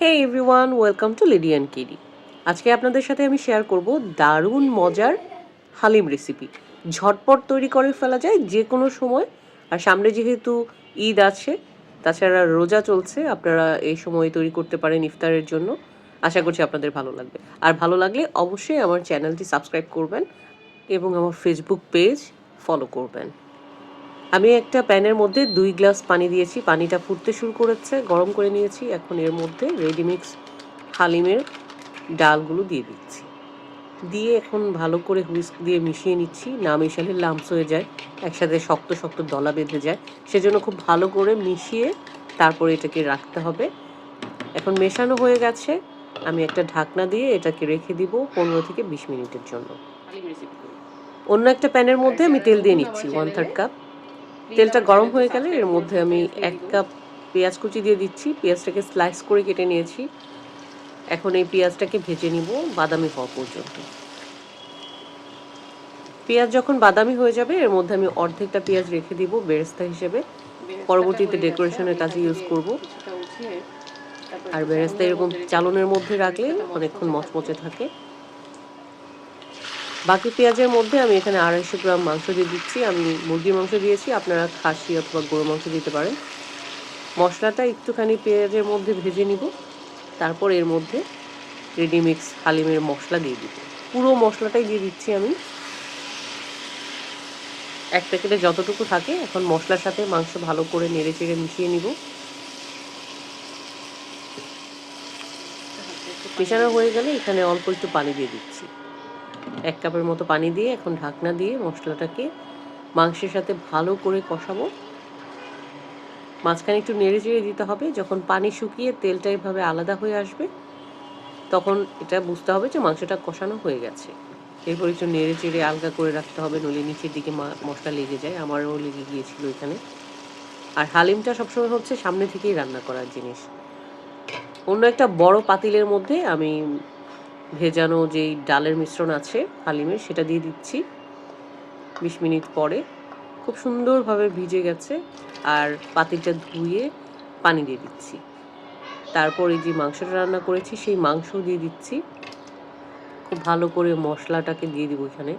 Hey everyone welcome to লিডিয়ান কিডি আজকে আপনাদের সাথে আমি শেয়ার করব দারুণ মজার হালিম রেসিপি ঝটপট তৈরি করে ফেলা যায় যে কোনো সময়। আর সামনে যেহেতু ঈদ আছে, তাছাড়া রোজা চলছে, আপনারা এই সময় তৈরি করতে পারেন ইফতারের জন্য। আশা করছি আপনাদের ভালো লাগবে। আর ভালো লাগলে অবশ্যই আমার চ্যানেলটি সাবস্ক্রাইব করবেন এবং আমার ফেসবুক পেজ ফলো করবেন। আমি একটা প্যানের মধ্যে দুই গ্লাস পানি দিয়েছি। পানিটা ফুটতে শুরু করেছে গরম করে নিয়েছি। এখন এর মধ্যে রেডিমিক্স হালিমের ডালগুলো দিয়ে দিচ্ছি। দিয়ে এখন ভালো করে হুইস্ক দিয়ে মিশিয়ে নিচ্ছি। না মিশালে লামস হয়ে যায় একসাথে শক্ত শক্ত দলা বেঁধে যায়। সেজন্য খুব ভালো করে মিশিয়ে তারপরে এটাকে রাখতে হবে। এখন মেশানো হয়ে গেছে। আমি একটা ঢাকনা দিয়ে এটাকে রেখে দিব পনেরো থেকে বিশ মিনিটের জন্য। অন্য একটা প্যানের মধ্যে আমি তেল দিয়ে নিচ্ছি ওয়ান থার্ড কাপ তেলটা গরম হয়ে গেলে এর মধ্যে আমি এক কাপ পেঁয়াজ কুচি দিয়ে দিচ্ছি। পেঁয়াজটাকে স্লাইস করে কেটে নিয়েছি। এখন এই পেঁয়াজটাকে ভেজে নিব বাদামি হওয়া পর্যন্ত। পেঁয়াজ যখন বাদামি হয়ে যাবে এর মধ্যে আমি অর্ধেকটা পেঁয়াজ রেখে দিব বেরেস্তা হিসেবে। পরবর্তীতে ডেকোরেশনের কাজে ইউজ করব। আর বেরেস্তা এরকম চালনের মধ্যে রাখলে অনেকক্ষণ মচমচে থাকে। বাকি পেঁয়াজের মধ্যে আমি এখানে আড়াইশো গ্রাম মাংস দিয়ে দিচ্ছি। আমি মুরগির মাংস দিয়েছি, আপনারা খাসি অথবা গরু মাংস দিতে পারেন। মশলাটা একটুখানি পেঁয়াজের মধ্যে ভেজে নিব, তারপর এর মধ্যে রেডিমিক্স হালিমের মশলা দিয়ে দিব। পুরো মশলাটাই দিয়ে দিচ্ছি আমি। এক প্যাকেটে যতটুকু থাকে, এখন মশলার সাথে মাংস ভালো করে নেড়ে চেড়ে মিশিয়ে নিব। মেশানো হয়ে গেলে এখানে অল্প একটু পানি দিয়ে দিচ্ছি। এক কাপের মতো পানি দিয়ে, এখন ঢাকনা দিয়ে মশলাটাকে মাংসের সাথে ভালো করে কষাবো। মাঝখানে একটু নেড়ে চেড়ে দিতে হবে। যখন পানি শুকিয়ে তেলটা এভাবে আলাদা হয়ে আসবে, তখন এটা বুঝতে হবে যে মাংসটা কষানো হয়ে গেছে। এরপর একটু নেড়ে চেড়ে আলগা করে রাখতে হবে, নইলে নিচের দিকে মশলা লেগে যায়। আমারও লেগে গিয়েছিল এখানে। আর হালিমটা সবসময় হচ্ছে সামনে থেকেই রান্না করার জিনিস। অন্য একটা বড় পাতিলের মধ্যে আমি ভেজানো যেই ডালের মিশ্রণ আছে, হালিমের, সেটা দিয়ে দিচ্ছি। বিশ মিনিট পরে খুব সুন্দরভাবে ভিজে গেছে আর পাতিলটা ধুয়ে পানি দিয়ে দিচ্ছি। তারপর যে মাংসটা রান্না করেছি, সেই মাংস দিয়ে দিচ্ছি। খুব ভালো করে মশলাটাকে দিয়ে দিব এখানে,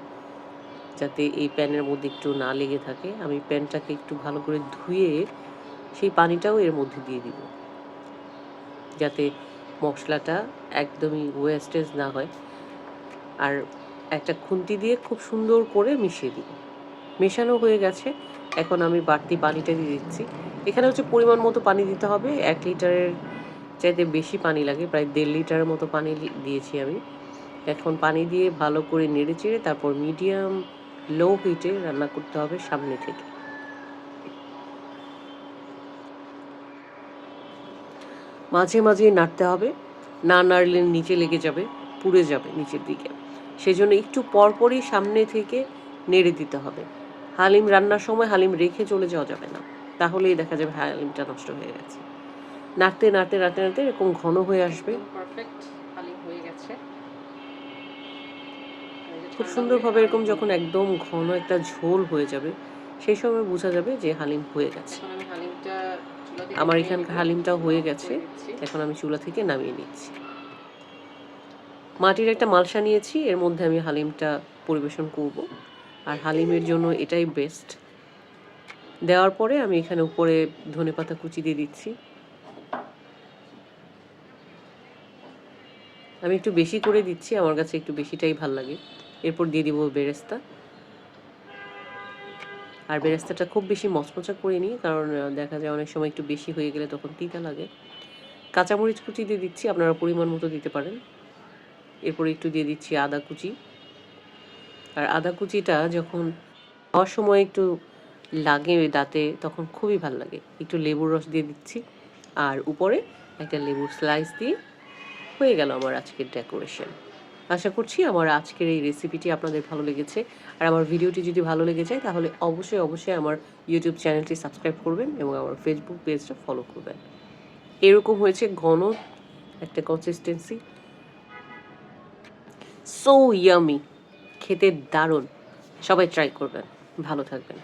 যাতে এই প্যানের মধ্যে একটু না লেগে থাকে। আমি প্যানটাকে একটু ভালো করে ধুয়ে সেই পানিটাও এর মধ্যে দিয়ে দিব, যাতে মশলাটা একদমই ওয়েস্টেজ না হয়। আর একটা খুন্তি দিয়ে খুব সুন্দর করে মিশিয়ে দিই মেশানো হয়ে গেছে। এখন আমি বাড়তি পানিটা দিয়ে দিচ্ছি। এখানে হচ্ছে পরিমাণ মতো পানি দিতে হবে। এক লিটারের চাইতে বেশি পানি লাগে। প্রায় দেড় লিটারের মতো পানি দিয়েছি আমি। এখন পানি দিয়ে ভালো করে নেড়ে চেড়ে তারপর মিডিয়াম লো হিটে রান্না করতে হবে সামনে থেকে। মাঝে মাঝে নাড়তে হবে। না নাড়লে নিচে লেগে যাবে পুড়ে যাবে নিচের দিকে। সেজন্য একটু পরপরই সামনে থেকে নেড়ে দিতে হবে। হালিম রান্নার সময় হালিম রেখে চলে যাওয়া যাবে না। তাহলেই দেখা যাবে হালিমটা নষ্ট হয়ে গেছে। নাড়তে নাড়তে নাড়তে নাড়তে এরকম ঘন হয়ে আসবে। পারফেক্ট হালিম হয়ে গেছে। খুব সুন্দরভাবে এরকম যখন একদম ঘন একটা ঝোল হয়ে যাবে সেই সময় বোঝা যাবে যে হালিম হয়ে গেছে। আমার এখানকার হালিমটাও হয়ে গেছে। এখন আমি চুলা থেকে নামিয়ে নিচ্ছি। মাটির একটা মালসা নিয়েছি, এর মধ্যে আমি হালিমটা পরিবেশন করব। আর হালিমের জন্য এটাই বেস্ট দেওয়ার পরে আমি এখানে উপরে ধনেপাতা কুচি দিয়ে দিচ্ছি। আমি একটু বেশি করে দিচ্ছি, আমার কাছে একটু বেশিটাই ভালো লাগে। এরপর দিয়ে দিব বেরেস্তা। আর বেরেস্তাটা খুব বেশি মচমচা করে নিই কারণ দেখা যায় অনেক সময় একটু বেশি হয়ে গেলে তখন তিতা লাগে। কাঁচামরিচ কুচি দিয়ে দিচ্ছি, আপনারা পরিমাণ মতো দিতে পারেন। এরপরে একটু দিয়ে দিচ্ছি আদা কুচি। আর আদা কুচিটা যখন সময় একটু লাগে দাঁতে, তখন খুবই ভালো লাগে। একটু লেবুর রস দিয়ে দিচ্ছি, আর উপরে একটা লেবুর স্লাইস দিয়ে হয়ে গেল আমার আজকের ডেকোরেশন আশা করছি আমার আজকের এই রেসিপিটি আপনাদের ভালো লেগেছে। আর আমার ভিডিওটি যদি ভালো লেগে যায়, তাহলে অবশ্যই অবশ্যই আমার ইউটিউব চ্যানেলটি সাবস্ক্রাইব করবেন এবং আমার ফেসবুক পেজটা ফলো করবেন। এরকম হয়েছে ঘন একটা কনসিস্টেন্সি সো ইয়ামি খেতে দারুণ! সবাই ট্রাই করবেন। ভালো থাকবেন।